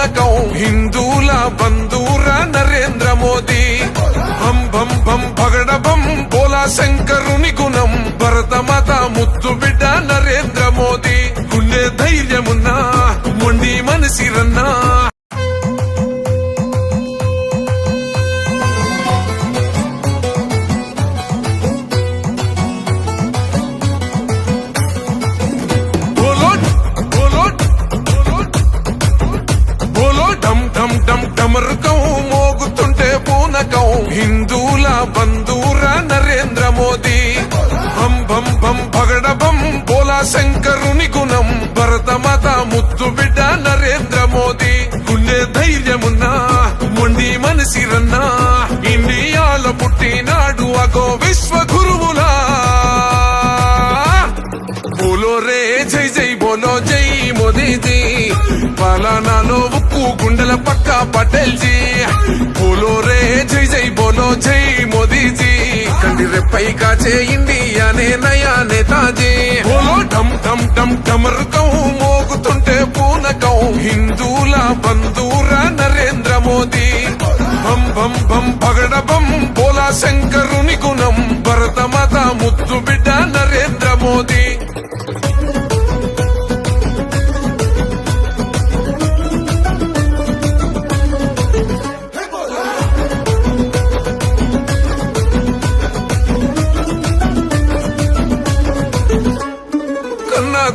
జనకం హిందూల బంధూర నరేంద్ర మోదీ. బం బం బం పగడ భం బోలా శంకరుని గుణం భరత మత ముద్దు బిడ్డ నరేంద్ర మోదీ. గుండె ధైర్యమున్నా మొండి మనసిరన్నా శంకరుని గుణం భరతమాత ముత్తు బిడ్డ నరేంద్ర మోదీ. గుండె ధైర్యమున్నా మొండి మనసిరన్నా ఇండియాలో పుట్టినాడు అగో విశ్వ గురువులా బోలో రే జై జై బోలో జై మోదీజీ. పలానాలో ఉక్కు గుండెల పక్క పటేల్ జీ బోలో రే జై జై బోలో జై మోదీజీ. కంటి రెప్పై కాచే ఇండియానే నయా నేతాజీ బోలో డమ్ డమ్ డమ్ డమరుకం మోగుతుంటే పూనకం. హిందూల బంధూర నరేంద్ర మోదీ. భం భం భం పగడబం భం బోలా శంకరుని గుణం. భరత మత ముత్తు బిడ్డ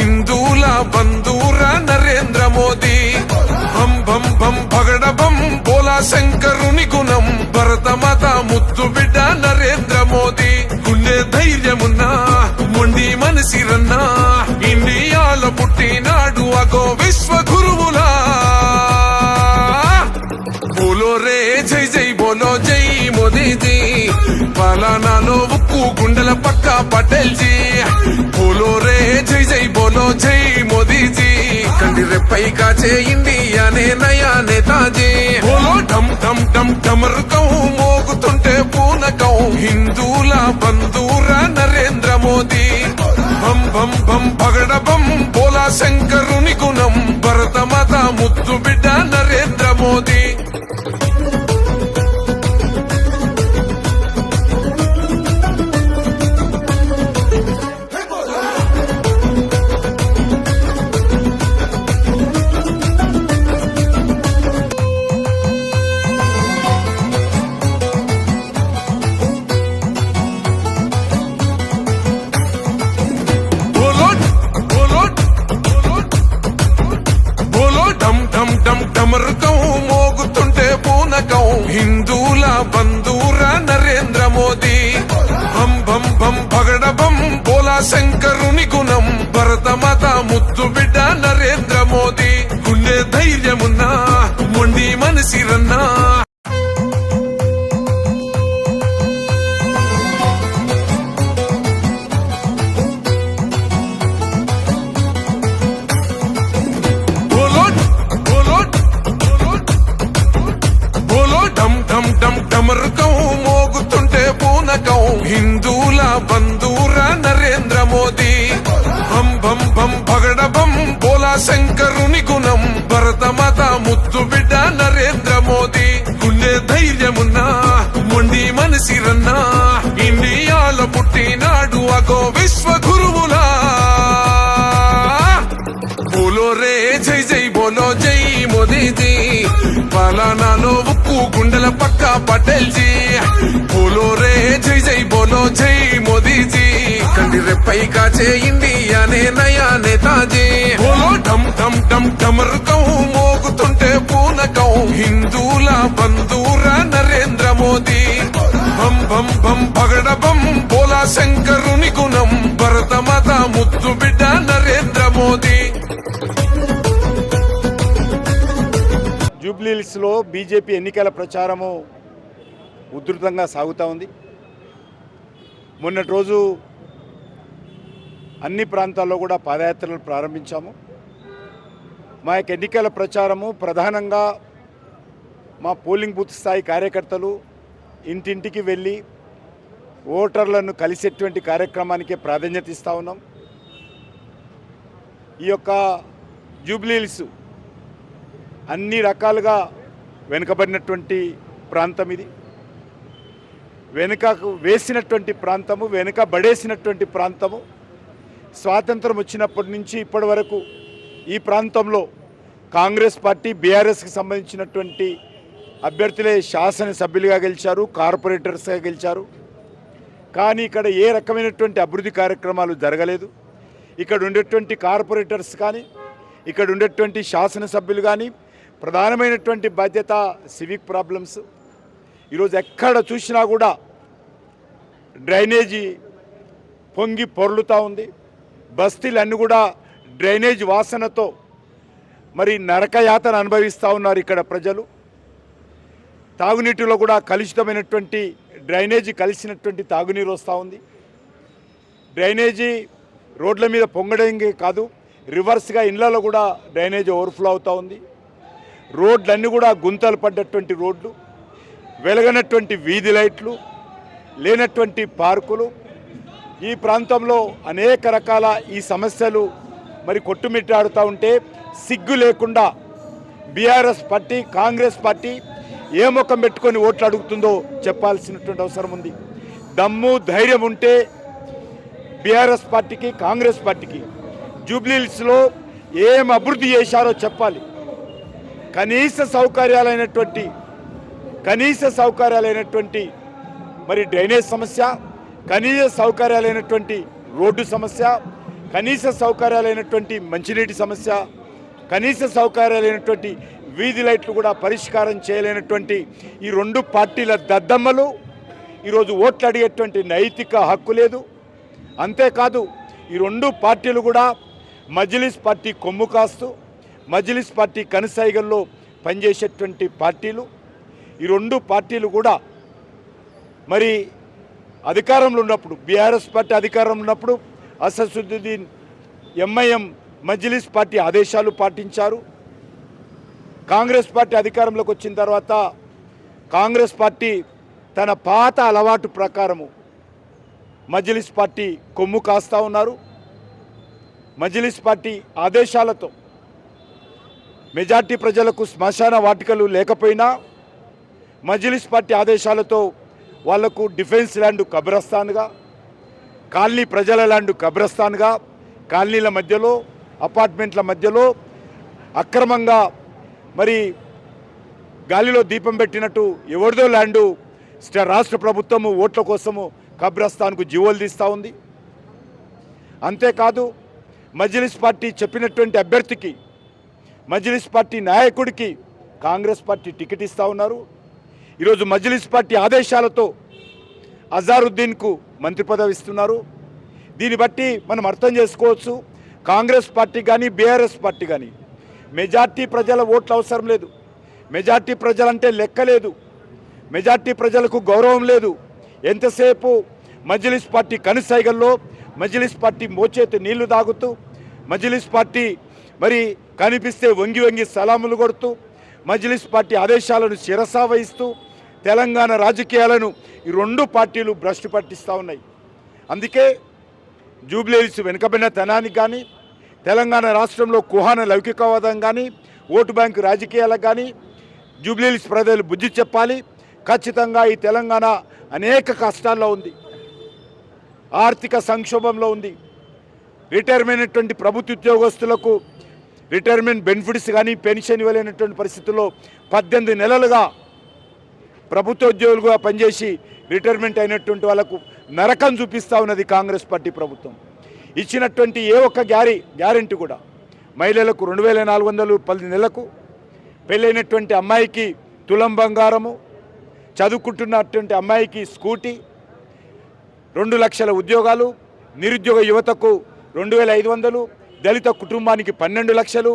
హిందూల బంధూర నరేంద్ర మోదీ. భం భం భం పగడ భం బోలా శంకరుని గుణం. భరతమాత ముత్తు బిడ్డ నరేంద్ర మోదీ. గుండె ధైర్యమున్నా మొండి మనసిరన్నా. ఇండియాల పుట్టినాడు అగో విశ్వ గురువులా బోలో రే జై జై బోలో జై మోదీ మోదీజీ. పలానా నోవుకు గుండెల పక్క పటేల్ జీ బోలో రే జై జై బోలో జై మోదీజీ. కంటి రెప్పై కాచే ఇండియానే నయా నేతాజీ బోలో డమ్ డమ్ డమ్ డమర్ కౌ మోగుతుంటే పూనకం. హిందూల బంధూర నరేంద్ర మోదీ. బం బం బం పగడ బం బోలా శంకరుని గుణం. భరత మత ముద్దు బిడ్డ నరేంద్ర గుండె ధైర్యమున్నా మొండి మనసిరన్నా. డమరుకం మోగుతుంటే పూనకం. హిందూల బంధూర నరేంద్ర మోదీ. బం బం బం భగడ బం బోలా శంకరుని గుణం. మాత ముద్దు బిడ్డ నరేంద్ర మోదీ. గుండె ధైర్యమున్నా మొండి మనసిరన్నా. ఇండియాలో పుట్టినాడు అగోవి ఉప్పు గుండెల పక్క పటేల్ జీ బోలో రే జై జై బోలో జై మోదీజీ. కంటి రెప్పై కాచే ఇండియానే నయా నేతాజీ బోలో ఢమ్ ఢమ్ ఢమ్ ఢమరుకం మోగుతుంటే పూనకం హిందూల బంధూర నరేంద్ర మోదీ. బం బం బం పగడ బం బోలా శంకరుని గుణం. భరత మాత ముద్దు బిడ్డ నరేంద్ర జూబ్లీహిల్స్లో బీజేపీ ఎన్నికల ప్రచారము ఉధృతంగా సాగుతూ ఉంది. మొన్నటి రోజు అన్ని ప్రాంతాల్లో కూడా పాదయాత్రలు ప్రారంభించాము. మా యొక్క ఎన్నికల ప్రచారము ప్రధానంగా మా పోలింగ్ బూత్ స్థాయి కార్యకర్తలు ఇంటింటికి వెళ్ళి ఓటర్లను కలిసేటువంటి కార్యక్రమానికే ప్రాధాన్యత ఇస్తూ ఉన్నాం. ఈ యొక్క జూబ్లీహిల్స్ అన్ని రకాలుగా వెనుకబడినటువంటి ప్రాంతం ఇది. వెనుకకు వేసినటువంటి ప్రాంతము వెనుక బడేసినటువంటి ప్రాంతము. స్వాతంత్రం వచ్చినప్పటి నుంచి ఇప్పటి వరకు ఈ ప్రాంతంలో కాంగ్రెస్ పార్టీ బీఆర్ఎస్కి సంబంధించినటువంటి అభ్యర్థులే శాసనసభ్యులుగా గెలిచారు కార్పొరేటర్స్గా గెలిచారు. కానీ ఇక్కడ ఏ రకమైనటువంటి అభివృద్ధి కార్యక్రమాలు జరగలేదు. ఇక్కడ ఉండేటువంటి కార్పొరేటర్స్ కానీ ఇక్కడ ఉండేటువంటి శాసనసభ్యులు కానీ ప్రధానమైనటువంటి బాధ్యత సివిక్ ప్రాబ్లమ్స్ ఈరోజు ఎక్కడ చూసినా కూడా డ్రైనేజీ పొంగి పొర్లుతూ ఉంది. బస్తీలన్నీ కూడా డ్రైనేజ్ వాసనతో మరి నరకయాతను అనుభవిస్తూ ఉన్నారు ఇక్కడ ప్రజలు. తాగునీటిలో కూడా కలుషితమైనటువంటి డ్రైనేజీ కలిసినటువంటి తాగునీరు వస్తూ ఉంది. డ్రైనేజీ రోడ్ల మీద పొంగడం కాదు రివర్స్గా ఇళ్ళలో కూడా డ్రైనేజ్ ఓవర్ఫ్లో అవుతూ ఉంది. రోడ్లన్నీ కూడా గుంతలు పడ్డటువంటి రోడ్లు వెలగనటువంటి వీధి లైట్లు లేనటువంటి పార్కులు. ఈ ప్రాంతంలో అనేక రకాల ఈ సమస్యలు మరి కొట్టుమిట్టాడుతూ ఉంటే సిగ్గు లేకుండా బీఆర్ఎస్ పార్టీ కాంగ్రెస్ పార్టీ ఏ ముఖం పెట్టుకొని ఓట్లు అడుగుతుందో చెప్పాల్సినటువంటి అవసరం ఉంది. దమ్ము ధైర్యం ఉంటే బీఆర్ఎస్ పార్టీకి కాంగ్రెస్ పార్టీకి జూబ్లీహిల్స్లో ఏం అభివృద్ధి చేశారో చెప్పాలి. కనీస సౌకర్యాలైనటువంటి కనీస సౌకర్యాలైనటువంటి మరి డ్రైనేజ్ సమస్య కనీస సౌకర్యాలైనటువంటి రోడ్డు సమస్య కనీస సౌకర్యాలైనటువంటి మంచినీటి సమస్య కనీస సౌకర్యాలైనటువంటి వీధి లైట్లు కూడా పరిష్కారం చేయలేనటువంటి ఈ రెండు పార్టీల దద్దమ్మలు ఈరోజు ఓట్లు అడిగేటువంటి నైతిక హక్కు లేదు. అంతేకాదు ఈ రెండు పార్టీలు కూడా మజ్లిస్ పార్టీ కొమ్ము కాస్తూ మజ్లిస్ పార్టీ కనుసైగల్లో పనిచేసేటువంటి పార్టీలు. ఈ రెండు పార్టీలు కూడా మరి అధికారంలో ఉన్నప్పుడు బీఆర్ఎస్ పార్టీ అధికారంలో ఉన్నప్పుడు అసదుద్దీన్ ఎంఐఎం మజ్లిస్ పార్టీ ఆదేశాలు పాటించారు. కాంగ్రెస్ పార్టీ అధికారంలోకి వచ్చిన తర్వాత కాంగ్రెస్ పార్టీ తన పాత అలవాటు ప్రకారము మజ్లిస్ పార్టీ కొమ్ము కాస్తా ఉన్నారు. మజ్లిస్ పార్టీ ఆదేశాలతో మెజార్టీ ప్రజలకు శ్మశాన వాటికలు లేకపోయినా మజిలిస్ పార్టీ ఆదేశాలతో వాళ్ళకు డిఫెన్స్ ల్యాండ్ కబ్రస్థాన్గా కాలనీ ప్రజల ల్యాండ్ కబ్రస్థాన్గా కాలనీల మధ్యలో అపార్ట్మెంట్ల మధ్యలో అక్రమంగా మరి గాలిలో దీపం పెట్టినట్టు ఎవరిదో ల్యాండు రాష్ట్ర ప్రభుత్వము ఓట్ల కోసము కబ్రస్థాన్కు జీవోలు తీస్తూ ఉంది. అంతేకాదు మజ్లిస్ పార్టీ చెప్పినటువంటి అభ్యర్థికి మజ్లిస్ పార్టీ నాయకుడికి కాంగ్రెస్ పార్టీ టికెట్ ఇస్తూ ఉన్నారు. ఈరోజు మజ్లిస్ పార్టీ ఆదేశాలతో అజారుద్దీన్కు మంత్రి పదవి ఇస్తున్నారు. దీన్ని బట్టి మనం అర్థం చేసుకోవచ్చు కాంగ్రెస్ పార్టీ కానీ బీఆర్ఎస్ పార్టీ కానీ మెజార్టీ ప్రజల ఓట్లు అవసరం లేదు. మెజార్టీ ప్రజలంటే లెక్క లేదు. మెజార్టీ ప్రజలకు గౌరవం లేదు. ఎంతసేపు మజ్లిస్ పార్టీ కనుసైగల్లో మజ్లిస్ పార్టీ మోచేతి నీళ్ళు తాగుతూ మజ్లిస్ పార్టీ మరి కనిపిస్తే వంగి వంగి సలాములు కొడుతూ మజ్లిస్ పార్టీ ఆదేశాలను శిరసా వహిస్తూ తెలంగాణ రాజకీయాలను ఈ రెండు పార్టీలు భ్రష్టు పట్టిస్తూ ఉన్నాయి. అందుకే జూబ్లీహిల్స్ వెనుకబడిన తనానికి కానీ తెలంగాణ రాష్ట్రంలో కుహాన లౌకికవాదం కానీ ఓటు బ్యాంకు రాజకీయాలకు కానీ జూబ్లీహిల్స్ ప్రజలు బుద్ధి చెప్పాలి. ఖచ్చితంగా ఈ తెలంగాణ అనేక కష్టాల్లో ఉంది. ఆర్థిక సంక్షోభంలో ఉంది. రిటైర్మెంట్ ప్రభుత్వ ఉద్యోగస్తులకు రిటైర్మెంట్ బెనిఫిట్స్ కానీ పెన్షన్ ఇవ్వలేనటువంటి పరిస్థితుల్లో పద్దెనిమిది నెలలుగా ప్రభుత్వ ఉద్యోగులుగా పనిచేసి రిటైర్మెంట్ అయినటువంటి వాళ్ళకు నరకం చూపిస్తూ ఉన్నది కాంగ్రెస్ పార్టీ ప్రభుత్వం. ఇచ్చినటువంటి ఏ ఒక్క గ్యారీ గ్యారెంటీ కూడా మహిళలకు రెండు వేల నాలుగు వందలు పది నెలలకు పెళ్ళైనటువంటి అమ్మాయికి తులం బంగారము చదువుకుంటున్నటువంటి అమ్మాయికి స్కూటీ రెండు లక్షల ఉద్యోగాలు నిరుద్యోగ యువతకు రెండు వేల ఐదు వందలు దళిత కుటుంబానికి పన్నెండు లక్షలు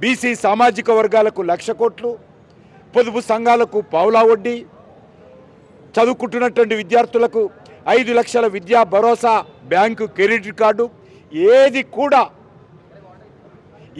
బీసీ సామాజిక వర్గాలకు లక్ష కోట్లు పొదుపు సంఘాలకు పావులా వడ్డీ చదువుకుంటున్నటువంటి విద్యార్థులకు ఐదు లక్షల విద్యా భరోసా బ్యాంకు క్రెడిట్ కార్డు ఏది కూడా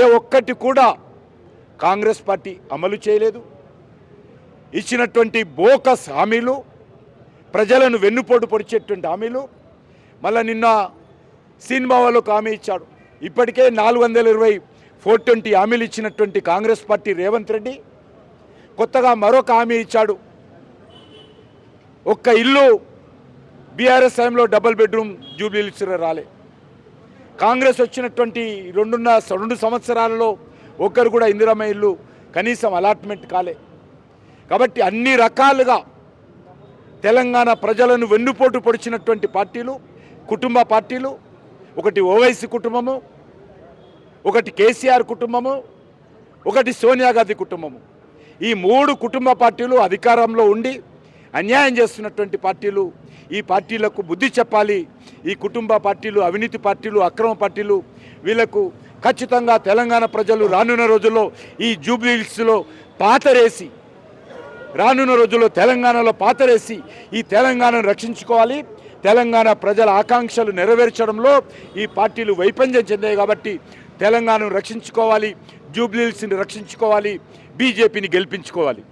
ఏ ఒక్కటి కూడా కాంగ్రెస్ పార్టీ అమలు చేయలేదు. ఇచ్చినటువంటి బోకస్ హామీలు ప్రజలను వెన్నుపోటు పొడిచేటువంటి హామీలు మళ్ళీ నిన్న సినిమా వాళ్ళకు హామీ ఇచ్చాడు. ఇప్పటికే నాలుగు వందల ఇరవై ఫోర్ ట్వంటీ హామీలు ఇచ్చినటువంటి కాంగ్రెస్ పార్టీ రేవంత్ రెడ్డి కొత్తగా మరొక హామీ ఇచ్చాడు. ఒక్క ఇల్లు బీఆర్ఎస్ టైంలో డబుల్ బెడ్రూమ్ జూబ్లీస్ రాలే. కాంగ్రెస్ వచ్చినటువంటి రెండున్న రెండు సంవత్సరాలలో ఒక్కరు కూడా ఇందిరమ్మ ఇల్లు కనీసం అలాట్మెంట్ కాలే. కాబట్టి అన్ని రకాలుగా తెలంగాణ ప్రజలను వెన్నుపోటు పొడిచినటువంటి పార్టీలు కుటుంబ పార్టీలు ఒకటి ఓవైసీ కుటుంబము ఒకటి కేసీఆర్ కుటుంబము ఒకటి సోనియా గాంధీ కుటుంబము. ఈ మూడు కుటుంబ పార్టీలు అధికారంలో ఉండి అన్యాయం చేస్తున్నటువంటి పార్టీలు ఈ పార్టీలకు బుద్ధి చెప్పాలి. ఈ కుటుంబ పార్టీలు అవినీతి పార్టీలు అక్రమ పార్టీలు వీళ్ళకు ఖచ్చితంగా తెలంగాణ ప్రజలు రానున్న రోజుల్లో ఈ జూబ్లీస్లో పాతరేసి రానున్న రోజుల్లో తెలంగాణలో పాతరేసి ఈ తెలంగాణను రక్షించుకోవాలి. తెలంగాణ ప్రజల ఆకాంక్షలు నెరవేర్చడంలో ఈ పార్టీలు వైఫల్యం చెందాయి కాబట్టి తెలంగాణను రక్షించుకోవాలి జూబ్లీల్స్ని రక్షించుకోవాలి బీజేపీని గెలిపించుకోవాలి.